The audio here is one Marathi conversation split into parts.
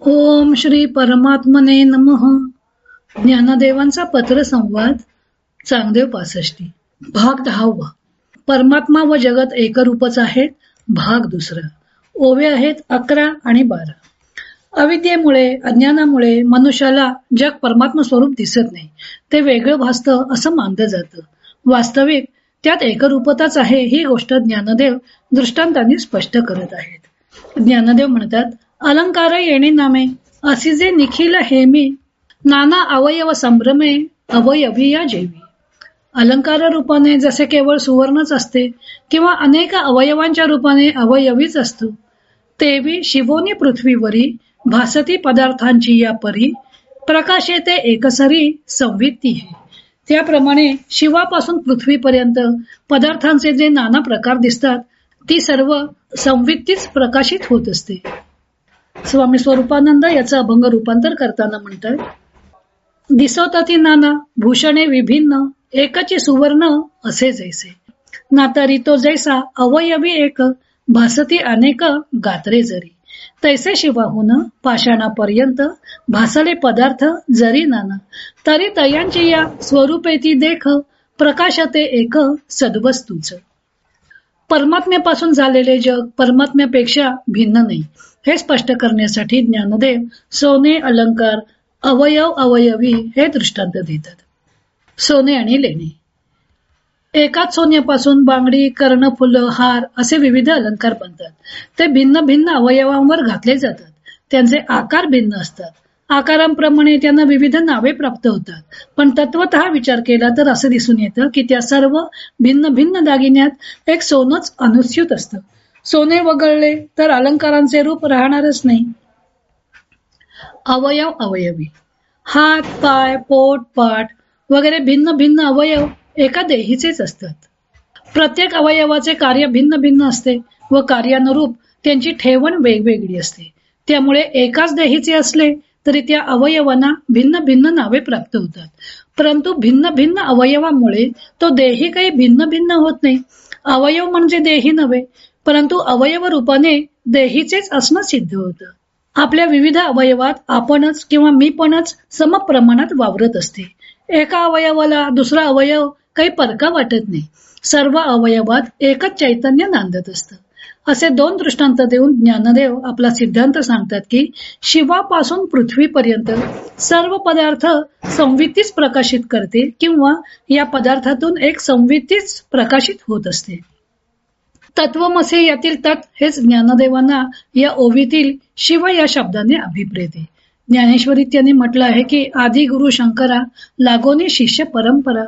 ओम श्री परमात्मने नमः. ज्ञानदेवांचा पत्र संवाद चांगदेव पासष्टी भाग दहावा. परमात्मा व जगत एकरूपच आहेत भाग दुसरा. ओवे आहेत अकरा आणि बारा. अविद्येमुळे अज्ञानामुळे मनुष्याला जग परमात्मा स्वरूप दिसत नाही. ते वेगळं भासतं असं मानलं जातं. वास्तविक त्यात एकरूपताच आहे ही गोष्ट ज्ञानदेव दृष्टांतांनी स्पष्ट करत आहेत. ज्ञानदेव म्हणतात अलंकार येणे नामे. असिजे निखिल हेमी नाना अवयव संभ्रमे अवयवी या जेवी. अलंकार रूपाने जसे केवळ सुवर्णच असते किंवा अनेक अवयवांच्या रूपाने अवयवीच असतो तेवी शिवोनी पृथ्वीवरी भासती पदार्थांची या परी प्रकाश येते एकसरी संवित्ती हे. त्याप्रमाणे शिवापासून पृथ्वीपर्यंत पदार्थांचे जे नाना प्रकार दिसतात ती सर्व संवित्तीच प्रकाशित होत असते. स्वामी स्वरूपानंद याचं अभंग रूपांतर करताना म्हणतात दिसवताती नाना भूषणे विभिन्न एकचे सुवर्ण असे जैसे. नातारी तो जैसा अवयवी एक भासती अनेक गात्रे जरी. तैसे शिवाहून पाषाणापर्यंत भासले पदार्थ जरी नाना. तरी तयांची या स्वरूपेती देख प्रकाशते एक सद्वस्तूच. परमात्म्यापासून झालेले जग परमात्म्यापेक्षा भिन्न नाही. हे स्पष्ट करण्यासाठी ज्ञानदेव सोने अलंकार अवयव अवयवी हे दृष्टांत देतात. सोने आणि लेणे. एकाच सोन्यापासून बांगडी कर्ण फुलं हार असे विविध अलंकार बनतात. ते भिन्न भिन्न अवयवांवर घातले जातात. त्यांचे आकार भिन्न असतात. आकारांप्रमाणे त्यांना विविध नावे प्राप्त होतात. पण तत्वत विचार केला तर असं दिसून येतं की त्या सर्व भिन्न भिन्न दागिन्यात एक सोनच अनुस्यूत असतं. सोने वगळले तर अलंकारांचे रूप राहणारच नाही. अवयव अवयवी. हात पाय पोट पाठ वगैरे भिन्न भिन्न अवयव एका देहीचेच असतात. प्रत्येक अवयवाचे कार्य भिन्न भिन्न असते व कार्यानुरूप त्यांची ठेवण वेगवेगळी असते. त्यामुळे एकाच देहीचे असले तरी त्या अवयवांना भिन्न भिन्न नावे प्राप्त होतात. परंतु भिन्न भिन्न अवयवामुळे तो देही काही भिन्न भिन्न होत नाही. अवयव म्हणजे देही नव्हे परंतु अवयव रूपाने देहीचेच असणं सिद्ध होतं. आपल्या विविध अवयवात आपणच किंवा मी पणच समप्रमाणात वावरत असते. एका अवयवाला दुसरा अवयव काही परका वाटत नाही. सर्व अवयवात एकच चैतन्य नांदत असतं. असे दोन दृष्टांत देऊन ज्ञानदेव आपला सिद्धांत सांगतात की शिवापासून पृथ्वीपर्यंत सर्व पदार्थ संवित्तीच प्रकाशित करते किंवा या पदार्थातून एक संवितीच प्रकाशित होत असते. तत्वमसे यातील तत् हेच ज्ञानदेवांना या ओवीतील शिव या शब्दाने अभिप्रेते ज्ञानेश्वरीत त्यांनी म्हटलं आहे की आदि गुरु शंकरा लागोनी शिष्य परंपरा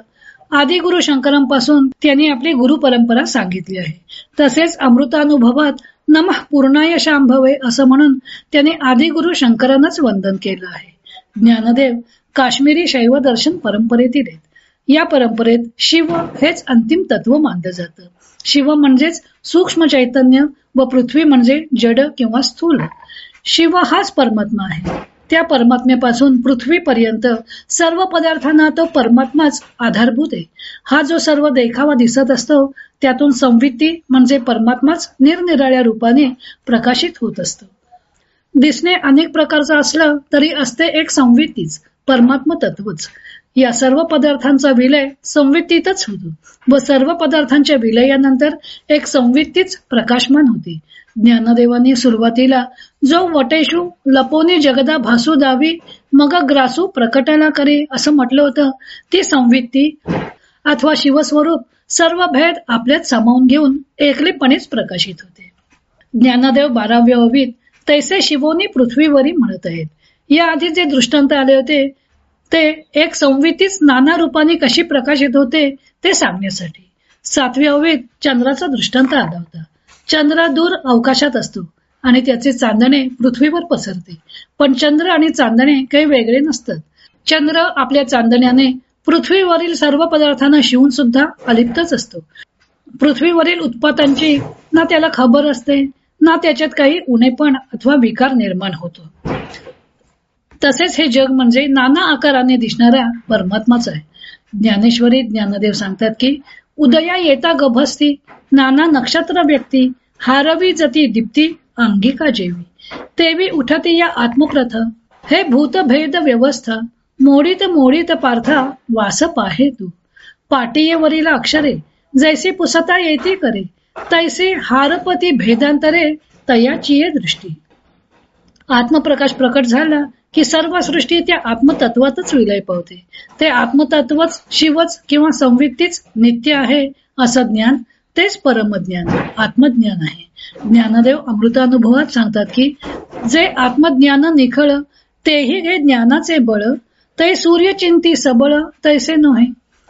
आदि गुरु शंकरांपासून त्यांनी आपली गुरु परंपरा सांगितली आहे. तसेच अमृतानुभवात नमः पूर्णाय शांभवे असं म्हणून त्यांनी आदि गुरु शंकरांनाच वंदन केलं आहे. ज्ञानदेव काश्मीरी शैव दर्शन परंपरेतील आहेत. या परंपरेत शिव हेच अंतिम तत्व मानलं जातं. शिव म्हणजेच सूक्ष्म चैतन्य व पृथ्वी म्हणजे जड किंवा स्थूल. शिव हाच परमात्मा आहे. त्या परमात्म्यापासून पृथ्वीपर्यंत सर्व पदार्थांना तो परमात्माच आधारभूत आहे. हा जो सर्व देखावा दिसत असतो त्यातून संवित्ती म्हणजे परमात्माच निरनिराळ्या रूपाने प्रकाशित होत असतो. दिसणे अनेक प्रकारचं असलं तरी असते एक संवित्तीच परमात्म तत्वच या सर्व पदार्थांचा विलय संवित्तीतच होतो. व सर्व पदार्थांच्या विलयानंतर एक संवित्तीच प्रकाशमान होती. ज्ञानदेवांनी सुरुवातीला जो वटेशू लपोनी जगदा भासू दावी मग ग्रासू प्रकटाला करे असं म्हटलं होतं ती संवित्ती अथवा शिवस्वरूप सर्व भेद आपल्यात सामावून घेऊन एकलेपणेच प्रकाशित होते. ज्ञानदेव बाराव्या ओवीत तैसे शिवोनी पृथ्वीवरी म्हणत आहेत. या आधी जे दृष्टांत आले होते ते एक संवितीच नाना रूपाने कशी प्रकाशित होते ते सांगण्यासाठी. सातवी हवेत चंद्राचा दृष्टांत आला होता. चंद्र दूर अवकाशात असतो आणि त्याचे चांदणे पृथ्वीवर पसरते. पण चंद्र आणि चांदणे काही वेगळे नसतात. चंद्र आपल्या चांदण्याने पृथ्वीवरील सर्व पदार्थांना शिवून सुद्धा अलिप्तच असतो. पृथ्वीवरील उत्पातांची ना त्याला खबर असते ना त्याच्यात काही उणेपण अथवा विकार निर्माण होतो. तसेच हे जग म्हणजे नाना आकाराने दिसणाऱ्या परमात्माच आहे. ज्ञानेश्वरी ज्ञानदेव सांगतात की उदया येता गभस्ती नाना नक्षत्र व्यक्ती हारवी जती दीप्ती अंगिका जेवी. तेवी उठती या आत्मप्रथ हे भूत भेद व्यवस्था मोडीत मोडीत पार्था वास पाहे तू. पाटीयेवरील अक्षरे जैसे पुसता येते करे तैसे हारपती भेदांतरे तयाची दृष्टी. आत्मप्रकाश प्रकट झाला की सर्व सृष्टी त्या आत्मतत्वातच विलय पावते. ते आत्मतत्वच शिवच किंवा संवित्तीच नित्य आहे असं ज्ञान तेच परमज्ञान आत्मज्ञान आहे. ज्ञानदेव अमृतानुभवात सांगतात की जे आत्मज्ञान निखळ तेही हे ज्ञानाचे बळ ते सूर्यचिंती सबळ तैसे नव्हे.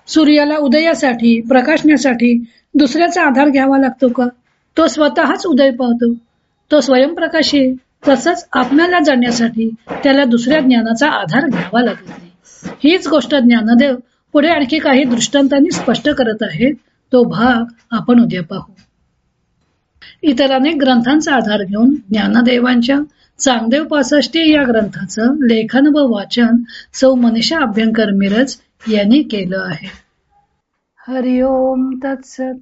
सूर्याला उदयासाठी प्रकाशण्यासाठी दुसऱ्याचा आधार घ्यावा लागतो का? तो स्वतःच उदय पावतो. तो स्वयंप्रकाशी आहे. तसंच आपल्याला जाण्यासाठी त्याला दुसऱ्या ज्ञानाचा आधार घ्यावा लागत नाही. हीच गोष्ट ज्ञानदेव पुढे आणखी काही दृष्टांतांनी स्पष्ट करत आहेत तो भाग आपण उद्या पाहू. इतर अनेक ग्रंथांचा आधार घेऊन ज्ञानदेवांच्या चांगदेव पासष्टी या ग्रंथाचं लेखन व वाचन सौ मनीषा अभ्यंकर मिरज यांनी केलं आहे. हरिओम तत्सत